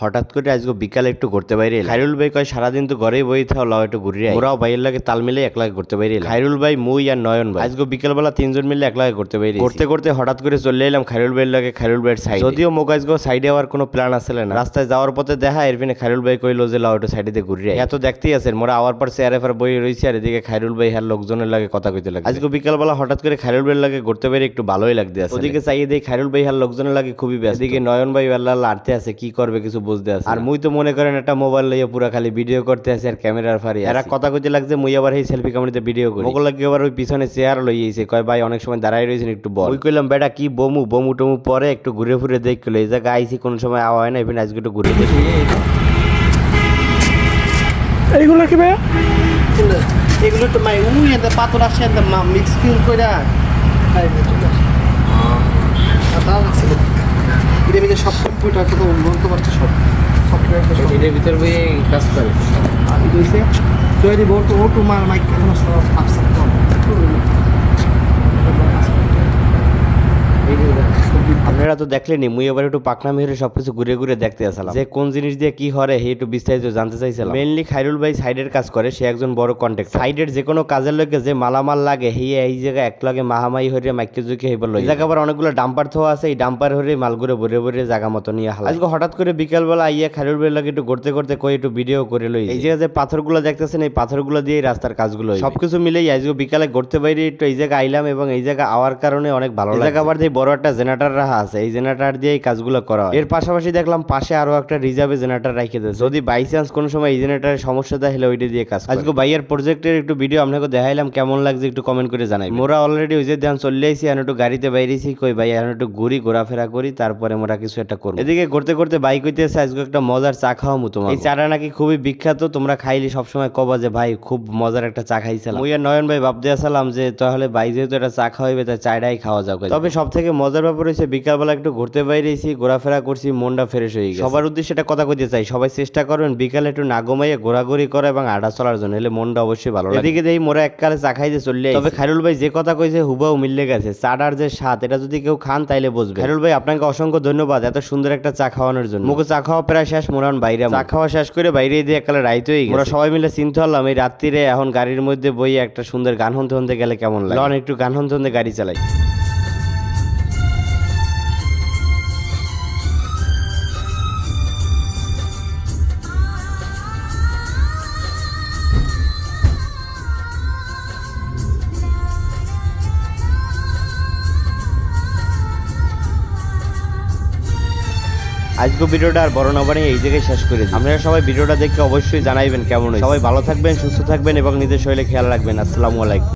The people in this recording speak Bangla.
হঠাৎ করে আজকে বিকালে একটু ঘুরতে বাইরে। খাইরুল ভাই কয় সারাদিন তো ঘরেই বই থাও লাও একটু ঘুরে। ওরাও ভাইয়ের লাগে তাল মিলে এক লাগে ঘুরতে বাইরে। খাইরুল ভাই মুই আর নয়ন ভাই আজকে বিকালবেলা তিনজন মিলে এক লাগে ঘুরতে বাইরে ঘুরতে করতে হঠাৎ করে চলে এলাম খাইরুল ভাইয়ের লাগে খাইরুল ভাইয়ের সাইড যদিও মোক আজকে সাইডে হওয়ার কোনো প্ল্যান আসলে না রাস্তায় যাওয়ার পথে দেখা এরপিনে খাইরুল ভাই কইলো যে লাও একটু সাইডে দিয়ে ঘুরে। এত দেখতেই আছেন মোরা আওয়ার পর চেয়ারে ফের বই রয়েছে আর এদিকে খাইরুল ভাই হ্যার লোকজনের লাগে কথা কইতে লাগে আজকে বিকালবেলা হঠাৎ করে খাইরুল ভাইয়ের লাগে ঘুরতে বাইরে একটু ভালোই লাগতে আছে ওদিকে চাইয়ে দেই খাইরুল ভাই হ্যার লোকজনের লাগে খুবই ব্যস্ত এদিকে নয়ন ভাই আল্লাহ আড়তে আছে কি করবে কিছু বুঝতে আছে আর মুই তো মনে করেন একটা মোবাইল লইয়া পুরা খালি ভিডিও করতে আছে আর ক্যামেরার ফারি এরা কথা কইতে লাগছে মুই আবার এই সেলফি কামড়িতে ভিডিও করি। মোগল লাগে আবার ওই পিছনে চেয়ার লইয়েছে কয় ভাই অনেক সময় দাঁড়াই রয়েছেন একটু বল। ওই কইলাম বেটা কি বমু? বমু টমু পরে একটু ঘুরে ফুরে দেখল এই জায়গা আইসি কোন সময় আওয়া হয় না এখানে আজকে একটু ঘুরে দেখি। এইগুলো কি ভাইয়া? এগুলো তো মাই উই এতে পাথর আসে এতে মিক্স ফিল আসে। আর দাও আছে সব কম্পিউটার তো বলতে পারছে সব সফটওয়্যার এটার ভিতর বই কাজ করে। আমি কইছে? তৈরি বোর্ড ও টু মার মাইক কেন সব আপসার কম আপনারা তো দেখলেনি মুই এবার একটু পাকনা মেহেরে সবকিছু ঘুরে ঘুরে দেখতে আসলাম। যে কোন জিনিস দিয়ে কি হরে হে একটু বিস্তারিত জানতে চাইছিলাম। মেইনলি খাইরুল ভাই সাইডের কাজ করে সে একজন বড় কন্ট্যাক্ট সাইডের যে কোনো কাজের লোকে যে মালামাল লাগে হে এই জায়গায় এক লগে মাহামাই হরে মাইকে জুকে হেবার লই জায়গা আবার অনেকগুলো ডাম্পার থোয়া আছে এই ডাম্পার হরে মালগুলো ভরে ভরে জায়গা মতো নিয়ে হালা আজকে হঠাৎ করে বিকালবেলা আইয়া খাইরুল ভাই লাগে একটু ঘুরতে ঘুরতে কই একটু ভিডিও করে লই। এই জায়গায় যে পাথরগুলো দেখতেছেন এই পাথরগুলো দিয়ে রাস্তার কাজগুলো। সবকিছু মিলেই আজকে বিকালে ঘুরতে বাইরে একটু এই জায়গায় আইলাম এবং এই জায়গা আওয়ার কারণে অনেক ভালো লাগে জায়গা আবার যে বড় একটা জেনারেটর রাখা আছে, এই জেনারেটর দিয়ে এই কাজগুলো করা হয়। এর পাশাপাশি দেখলাম পাশে আরও একটা রিজার্ভে জেনারেটর রাখে দিয়েছে। যদি বাই চান্স কোনো সময় এই জেনারেটরের সমস্যা দেয় হলে ওইটা দিয়ে কাজ আজকে বাইয়ের প্রজেক্টের একটু ভিডিও আপনাকে দেখাইলাম, কেমন লাগছে একটু কমেন্ট করে জানাই মোরা অলরেডি ওই যে ধ্যান চলে আইছি, এখন একটু গাড়িতে বাইরেছি, কই ভাই, এখন একটু ঘুরি, ঘোরাফেরা করি, তারপরে মোরা কিছু একটা করব। এদিকে ঘুরতে ঘুরতে বাইক হইতেছে আজকে একটা মজার চা খাওয়া মতো এই চাটা নাকি খুবই বিখ্যাত, তোমরা খাইলে সবসময় কবা যে, ভাই, খুব মজার একটা চা খাইছিলাম। মুই আর নয়ন ভাই ভাবতে আসলাম যে, তাহলে ভাই যেহেতু একটা চা খাওয়াইবে, তাই চাটাই খাওয়া যাবে। তবে সব থেকে মজার ব্যাপার হচ্ছে বিকালবেলা একটু ঘুরতে বাইরেছি ঘোরাফেরা করছি মনটা ফ্রেশ হয়ে গেছে। সবার উদ্দেশ্যে একটা কথা কইতে চাই সবাই চেষ্টা করবেন বিকালে একটু না ঘুমাইয়ে ঘোরাঘুরি করা এবং আডা চলার জন্য এলে মনটা অবশ্যই ভালো লাগে। এদিকে দেই মোরা এককালে চা খাইতে চললে তবে খাইরুল ভাই যে কথা কইছে হুবাও মিললে গেছে চাটার যে স্বাদ এটা যদি কেউ খান তাইলে বুঝবে। খাইরুল ভাই আপনাকে অসংখ্য ধন্যবাদ এত সুন্দর একটা চা খাওয়ানোর জন্য। মুখে চা খাওয়া প্রায় শেষ মোরান বাইরে চা খাওয়া শেষ করে বাইরে দিয়ে এককালে রাইতে হয়ে গেছে। সবাই মিলে চিন্তা হলাম এই রাত্রিরে এখন গাড়ির মধ্যে বই একটা সুন্দর গান শুনতে শুনতে গেলে কেমন লাগে? লন একটু গান শুনতে শুনতে গাড়ি চালাই। আজকে ভিডিওটা আর বড় না বানিয়ে এই জায়গায় শেষ করে দিই। আপনারা সবাই ভিডিওটা দেখে অবশ্যই জানাইবেন কেমন। সবাই ভালো থাকবেন, সুস্থ থাকবেন এবং নিজের শরীরে খেয়াল রাখবেন। আসসালামু আলাইকুম।